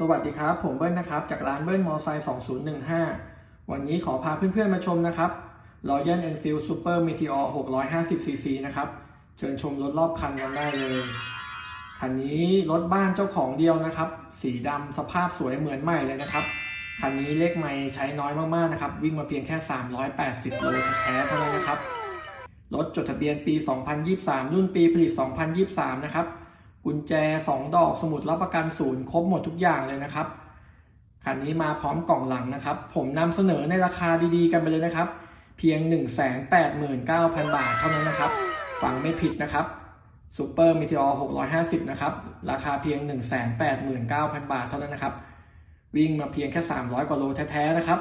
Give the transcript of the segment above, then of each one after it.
สวัสดีครับ ผมเบิ้ลนะครับ จากร้านเบิ้ลมอไซค์2015 วันนี้ขอพาเพื่อนๆมาชมนะครับ Royal Enfield Super Meteor 650cc นะครับ เชิญชมรถรอบคันกันได้เลย คันนี้รถบ้านเจ้าของเดียวนะครับ สีดำสภาพสวยเหมือนใหม่เลยนะครับ คันนี้เลขไม่ใช้น้อยมากๆนะครับ วิ่งมาเพียงแค่ 380โลแท้ๆเท่านั้นนะครับ รถจดทะเบียนปี 2023 รุ่นปีผลิต 2023 นะครับ กุญแจ 2 ดอกสมุดรับประกันศูนย์ครบหมดทุกอย่างเลยนะครับคันนี้มาพร้อมกล่องหลังนะครับ ผมนำเสนอในราคาดีๆ กันไปเลยนะครับ เพียง 189,000 บาทเท่านั้นนะครับ ฟังไม่ผิดนะครับซูเปอร์มิเทอร์650 นะครับ ราคาเพียง 189,000 บาทเท่านั้นนะครับ วิ่งมาเพียงแค่ 300 กว่าโลแท้ๆนะครับ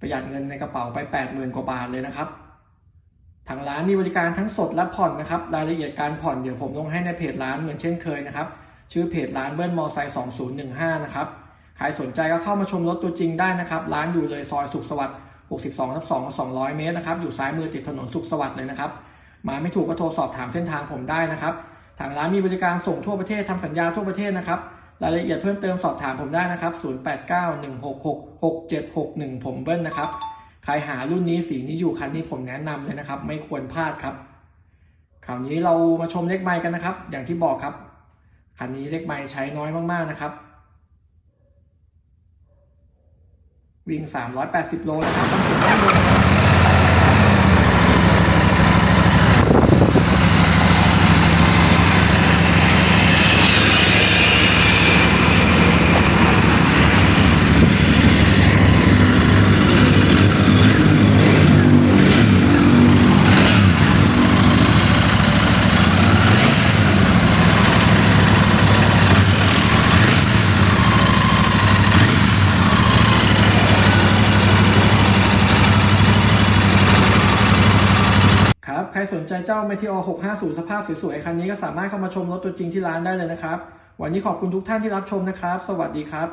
ประหยัดเงินในกระเป๋าไป 80,000 กว่าบาทเลยนะครับ ทางร้านมีบริการทั้งสดและผ่อนนะครับ รายละเอียดการผ่อนเดี๋ยวผมลงให้ในเพจร้านเหมือนเช่นเคยนะครับ ชื่อเพจร้านเบิ้ลมอไซค์2015 นะครับ ใครสนใจก็เข้ามาชมรถตัวจริงได้นะครับ ร้านอยู่เลยซอยสุขสวัสดิ์ 62ทับ2 200 เมตรนะครับ อยู่ซ้ายมือติดถนนสุขสวัสดิ์เลยนะครับ มาไม่ถูกก็โทรสอบถามเส้นทางผมได้นะครับ ทางร้านมีบริการส่งทั่วประเทศทำสัญญาทั่วประเทศนะครับ รายละเอียดเพิ่มเติมสอบถามผมได้นะครับ 0891666761 ผมเบิ้ลนะครับ ใครหารุ่นนี้สีนี้อยู่คันนี้ผมแนะนำเลยนะครับ ไม่ควรพลาดครับคราวนี้เรามาชมเลขไม้กันนะครับ อย่างที่บอกครับคันนี้เลขไม้ใช้น้อยมากๆนะครับ วิ่ง 380 โลนะครับต้องถึงด้านบน ใครสนใจเจ้า Meteor 650 สภาพสวยๆ คันนี้ก็สามารถเข้ามาชมรถตัวจริงที่ร้านได้เลยนะครับ วันนี้ขอบคุณทุกท่านที่รับชมนะครับ สวัสดีครับ